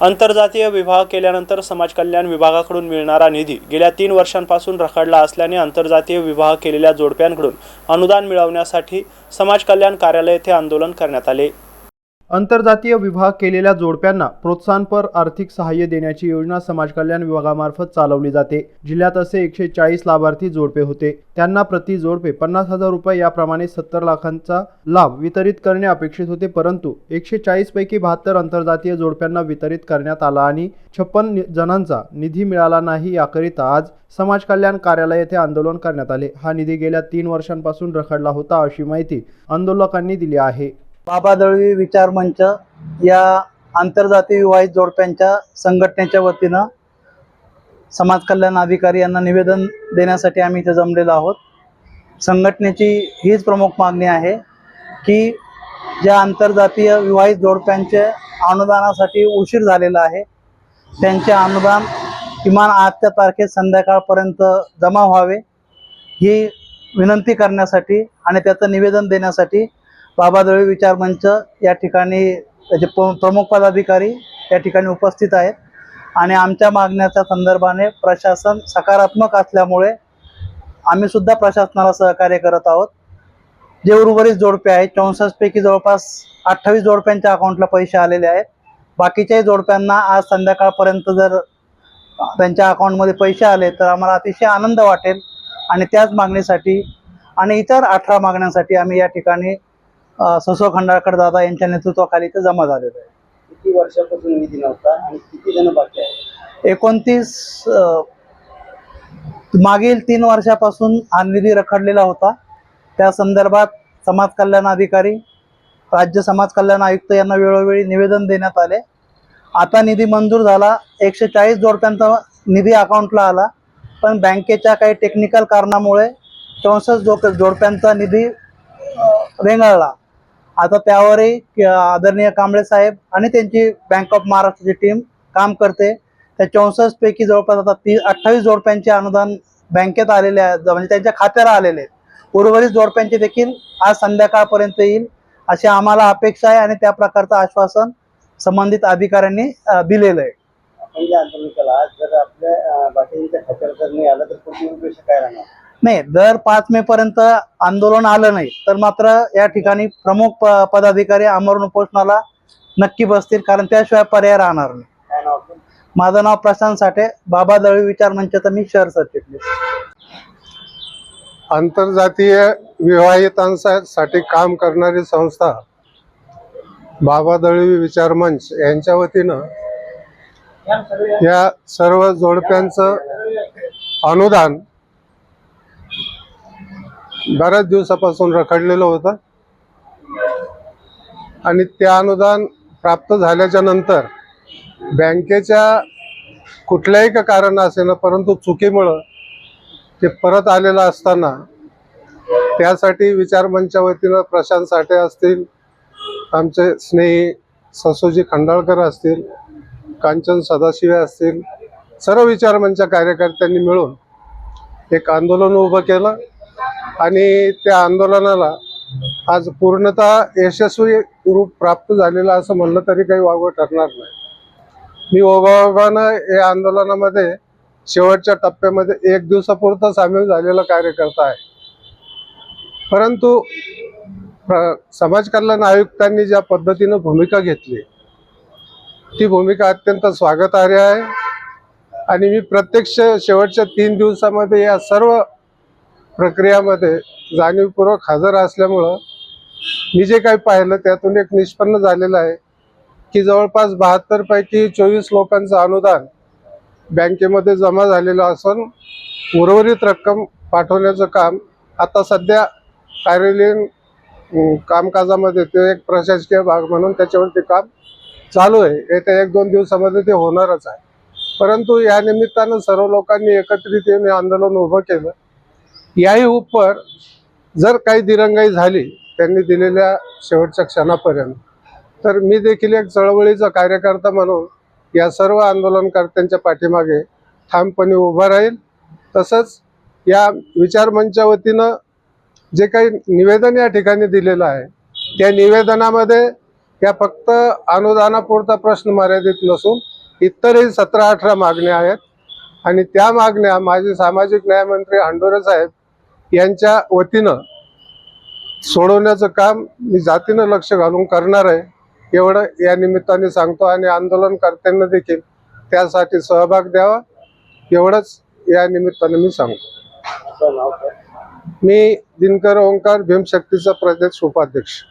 आंतरजातीय विवाह केल्यानंतर समाज कल्याण विभागाकडून मिळणारा निधी गेल्या तीन वर्षांपासून रखडला असल्याने आंतरजातीय विवाह केलेल्या जोडप्यांकडून अनुदान मिळवण्यासाठी समाज कल्याण कार्यालय येथे आंदोलन करण्यात आले. आंतरजातीय विवाह केलेल्या जोडप्यांना प्रोत्साहनपर आर्थिक सहाय्य देण्याची योजना समाज कल्याण विभागामार्फत चालवली जाते. जिल्ह्यात असे एकशे चाळीस लाभार्थी जोडपे होते. त्यांना प्रति जोडपे पन्नास हजार रुपये याप्रमाणे सत्तर लाखांचा लाभ वितरित करणे अपेक्षित होते. परंतु एकशे चाळीस पैकी बहात्तर आंतरजातीय जोडप्यांना वितरित करण्यात आला आणि छप्पन जणांचा निधी मिळाला नाही याकरिता आज समाज कल्याण कार्यालय येथे आंदोलन करण्यात आले. हा निधी गेल्या तीन वर्षांपासून रखडला होता अशी माहिती आंदोलकांनी दिली आहे. बाबा दळवी विचार मंच या आंतरजातीय विवाहित जोडप्यांच्या संघटनेच्या वतीनं समाज कल्याण अधिकारी यांना निवेदन देण्यासाठी आम्ही इथे जमलेलो आहोत. संघटनेची हीच प्रमुख मागणी आहे की ज्या आंतरजातीय विवाहित जोडप्यांचे अनुदानासाठी उशीर झालेला आहे त्यांचे अनुदान किमान आजच्या तारखेत संध्याकाळपर्यंत जमा व्हावे ही विनंती करण्यासाठी आणि त्याचं निवेदन देण्यासाठी बाबा दळवी विचार मंच या ठिकाणी त्याचे प्रमुख पदाधिकारी या ठिकाणी उपस्थित आहेत. आणि आमच्या मागण्याच्या संदर्भाने प्रशासन सकारात्मक असल्यामुळे आम्ही सुद्धा प्रशासनाला सहकार्य करत आहोत. जे उर्वरित जोडपे आहेत चौसष्टपैकी जवळपास अठ्ठावीस जोडप्यांच्या अकाउंटला पैसे आलेले आहेत. बाकीच्याही जोडप्यांना आज संध्याकाळपर्यंत जर त्यांच्या अकाउंटमध्ये पैसे आले तर आम्हाला अतिशय आनंद वाटेल. आणि त्याच मागणीसाठी आणि इतर अठरा मागण्यांसाठी आम्ही या ठिकाणी ससो खंडाळकर दादा यांच्या नेतृत्वाखाली इथे जमा झालेलो आहे. किती वर्षापासून निधी नव्हता आणि किती जण बाकी आहे एकोणतीस मागील तीन वर्षापासून हा निधी रखडलेला होता. त्या संदर्भात समाज कल्याण अधिकारी राज्य समाज कल्याण आयुक्त यांना वेळोवेळी निवेदन देण्यात आले. आता निधी मंजूर झाला. एकशे चाळीस जोडप्यांचा निधी अकाउंटला आला. पण बँकेच्या काही टेक्निकल कारणामुळे चौसष्ट जो जोडप्यांचा निधी रेंगाळला आता त्यावरही आदरणीय कांबळे साहेब आणि त्यांची बँक ऑफ महाराष्ट्राची टीम काम करते. त्या चौसष्ट पैकी जवळपास आता ती अठ्ठावीस जोडप्यांचे अनुदान बँकेत आलेले आहे म्हणजे त्यांच्या खात्याला आलेले आहेत. उर्वरित जोडप्यांचे देखील आज संध्याकाळपर्यंत येईल अशी आम्हाला अपेक्षा आहे आणि त्या प्रकारचं आश्वासन संबंधित अधिकाऱ्यांनी दिलेलं आहे. आपण जे आंदोलन केलं आज जर आपल्या बाकीच्या खात्यावर जर नाही आलं तर पुढची उद्देश काय राहणार? नाही दर पाच मे पर्यंत आंदोलन आलं नाही तर मात्र या ठिकाणी प्रमुख प- पदाधिकारी आमरण उपोषणाला नक्की बसतील कारण त्याशिवाय पर्याय राहणार नाही. माझं नाव प्रशांत साठे बाबा दळवी विचार मंचाचा मी शहर सरचिटणीस आंतरजातीय विवाहितांसाठी काम करणारी संस्था बाबा दळवी विचार मंच यांच्या वतीनं या सर्व जोडप्यांचं अनुदान बऱ्याच दिवसापासून रखडलेलं होतं. आणि ते अनुदान प्राप्त झाल्याच्यानंतर बँकेच्या कुठल्याही का कारण असेना परंतु चुकीमुळं ते परत आलेलं असताना त्यासाठी विचार वतीनं प्रशांत साठे असतील आमचे स्नेही ससोजी खंडाळकर असतील कांचन सदाशिवे असतील सर्व विचारमंच कार्यकर्त्यांनी मिळून एक आंदोलन उभं केलं. आणि त्या आंदोलनाला आज पूर्णतः यशस्वी रूप प्राप्त झालेलं असं म्हणलं तरी काही वावगं ठरणार नाही. मी ओघाओघानं या आंदोलनामध्ये शेवटच्या टप्प्यामध्ये एक दिवसापुरता सामील झालेला कार्यकर्ता आहे. परंतु समाज कल्याण आयुक्तांनी ज्या पद्धतीनं भूमिका घेतली ती भूमिका अत्यंत स्वागतार्ह आहे. आणि मी प्रत्यक्ष शेवटच्या तीन दिवसामध्ये या सर्व प्रक्रियामध्ये जाणीवपूर्वक हजर असल्यामुळं मी जे काही पाहिलं त्यातून एक निष्पन्न झालेलं आहे की जवळपास बहात्तरपैकी चोवीस लोकांचं अनुदान बँकेमध्ये जमा झालेलं असून उर्वरित रक्कम पाठवण्याचं काम आता सध्या कार्यालयीन कामकाजामध्ये ते एक प्रशासकीय भाग म्हणून त्याच्यावरती काम चालू आहे. येत्या एक दोन दिवसामध्ये ते होणारच आहे. परंतु या निमित्तानं सर्व लोकांनी एकत्रित येऊन हे आंदोलन उभं केलं. याही उपर जर काही दिरंगाई झाली त्यांनी दिलेल्या शेवटच्या क्षणापर्यंत तर मी देखील एक चळवळीचा कार्यकर्ता म्हणून या सर्व आंदोलनकर्त्यांच्या पाठीमागे ठामपणे उभा राहील. तसंच या विचार वतीनं जे काही निवेदन या ठिकाणी दिलेलं आहे त्या निवेदनामध्ये या फक्त अनुदानापुरता प्रश्न मर्यादित नसून इतरही सतरा अठरा मागण्या आहेत. आणि त्या मागण्या माजी सामाजिक न्यायमंत्री हंडोरे साहेब यांच्या वतीनं सोडवण्याचं काम मी जातीनं लक्ष घालून करणार आहे. एवढं या निमित्ताने सांगतो आणि आंदोलनकर्त्यांना देखील त्यासाठी सहभाग द्यावा. एवढंच या निमित्ताने मी सांगतो. मी दिनकर ओंकार भीमशक्तीचा प्रदेश उपाध्यक्ष.